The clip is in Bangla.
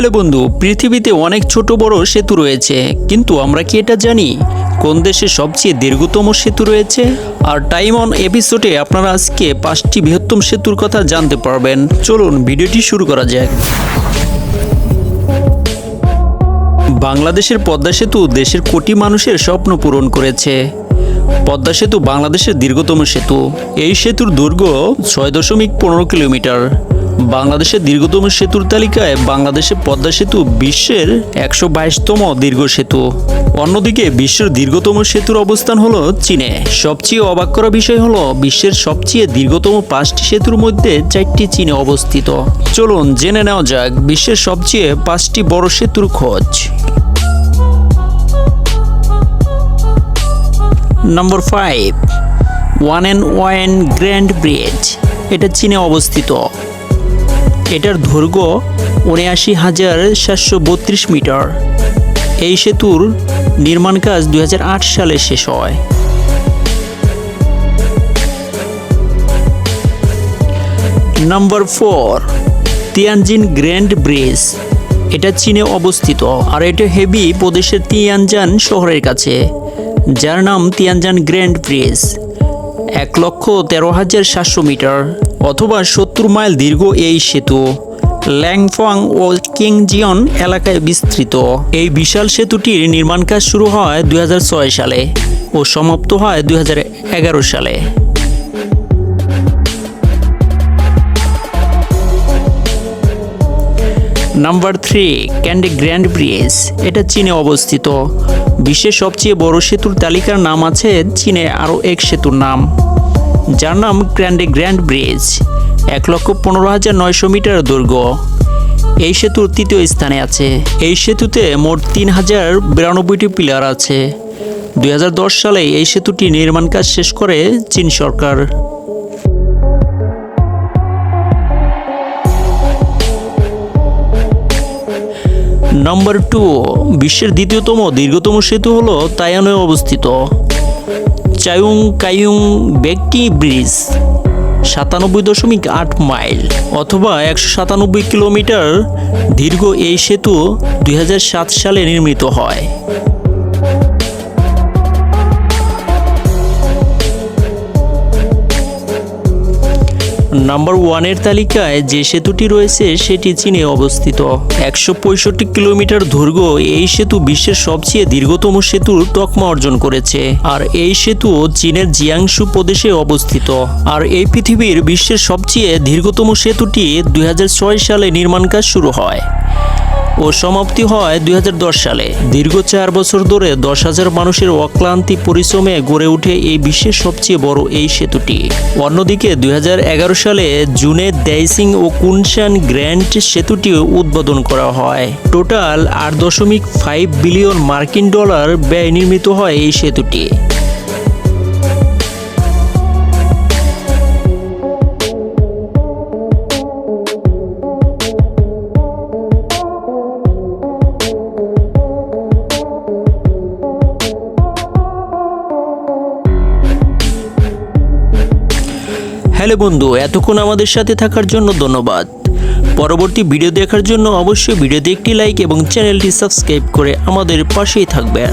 হ্যালো বন্ধু, পৃথিবীতে অনেক ছোট বড় সেতু রয়েছে, কিন্তু আমরা কি এটা জানি? কোন দেশে সবচেয়ে দীর্ঘতম সেতু রয়েছে? আর টাইম অন এপিসোডে আপনারা আজকে পাঁচটি বৃহত্তম সেতুর কথা জানতে পারবেন। চলুন, ভিডিওটি শুরু করা যাক। বাংলাদেশের পদ্মা সেতু দেশের কোটি মানুষের স্বপ্ন পূরণ করেছে। পদ্মা সেতু বাংলাদেশের দীর্ঘতম সেতু। এই সেতুর দৈর্ঘ্য ছয় দশমিক পনেরো কিলোমিটার। বাংলাদেশের দীর্ঘতম সেতুর তালিকায় বাংলাদেশের পদ্মা সেতু বিশ্বের একশো বাইশতম দীর্ঘ সেতু। অন্যদিকে বিশ্বের দীর্ঘতম সেতুর অবস্থান হলো চীনে। সবচেয়ে অবাক করা বিষয় হলো বিশ্বের সবচেয়ে দীর্ঘতম পাঁচটি সেতুর মধ্যে চারটি চীনে অবস্থিত। চলুন জেনে নেওয়া যাক বিশ্বের সবচেয়ে পাঁচটি বড় সেতুর খোঁজ। Number five one and one grand bridge এটা চীনে অবস্থিত। এটার দৈর্ঘ্য উনআশি হাজার সাতশো বত্রিশ মিটার। এই সেতুর নির্মাণ কাজ দুই হাজার আট সালে শেষ হয়। Number four, Tianjin grand bridge. এটা চীনে অবস্থিত, আর এটা হেভি প্রদেশের তিয়ানজান শহরের কাছে, যার নাম তিয়ানজান গ্র্যান্ড ব্রিজ। এক লক্ষ তেরো হাজার সাতশো মিটার অথবা সত্তর মাইল দীর্ঘ এই সেতু ল্যাংফং ও কিংজিয়ন এলাকায় বিস্তৃত। এই বিশাল সেতুটির নির্মাণ কাজ শুরু হয় দু হাজার ছয় সালে ও সমাপ্ত হয় দু হাজার এগারো সালে। Number three candy grand bridge এটা চীনে অবস্থিত। বিশ্বের সবচেয়ে বড় সেতুর তালিকার নাম আছে চীনে আরও এক সেতুর নাম, যার নাম ক্র্যান্ডে গ্র্যান্ড ব্রিজ এক লক্ষ পনেরো হাজার নয়শো মিটার দৈর্ঘ্য। এই সেতুর তৃতীয় স্থানে আছে। এই সেতুতে মোট তিন হাজার বিরানব্বইটি পিলার আছে। দু হাজার দশ সালে এই সেতুটি নির্মাণ কাজ শেষ করে চীন সরকার। নম্বর টু বিশ্বের দ্বিতীয়তম, দীর্ঘতম সেতু হলো তায়ানে অবস্থিত। চায়ুং কায়ুং বেকটি ব্রিজ, সাতানব্বই দশমিক আট মাইল, অথবা একশো সাতানব্বই কিলোমিটার দীর্ঘ এই সেতু দু হাজার সাত সালে নির্মিত হয়। নাম্বার ওয়ানের তালিকায় যে সেতুটি রয়েছে সেটি চীনে অবস্থিত। একশো পঁয়ষট্টি কিলোমিটার দৈর্ঘ্য এই সেতু বিশ্বের সবচেয়ে দীর্ঘতম সেতুর তকমা অর্জন করেছে। আর এই সেতু চীনের জিয়াংশু প্রদেশে অবস্থিত। আর এই পৃথিবীর বিশ্বের সবচেয়ে দীর্ঘতম সেতুটি দুই হাজার ছয় সালে নির্মাণ কাজ শুরু হয়। ও সমাপ্তি হয় দুই হাজার দশ সালে। দীর্ঘ চার বছর ধরে দশ হাজার মানুষের অক্লান্তি পরিশ্রমে গড়ে ওঠে এই বিশ্বের সবচেয়ে বড় এই সেতুটি। অন্যদিকে দুই হাজার এগারো সালে জুনে দেইসিং ও কুনশান গ্র্যান্ড সেতুটি উদ্বোধন করা হয়। টোটাল আট দশমিক ফাইভ বিলিয়ন মার্কিন ডলার ব্যয় নির্মিত হয় এই সেতুটি। হ্যালো বন্ধু, এতক্ষণ আমাদের সাথে থাকার জন্য ধন্যবাদ। পরবর্তী ভিডিও দেখার জন্য অবশ্যই ভিডিওতে একটি লাইক এবং চ্যানেলটি সাবস্ক্রাইব করে আমাদের পাশেই থাকবেন।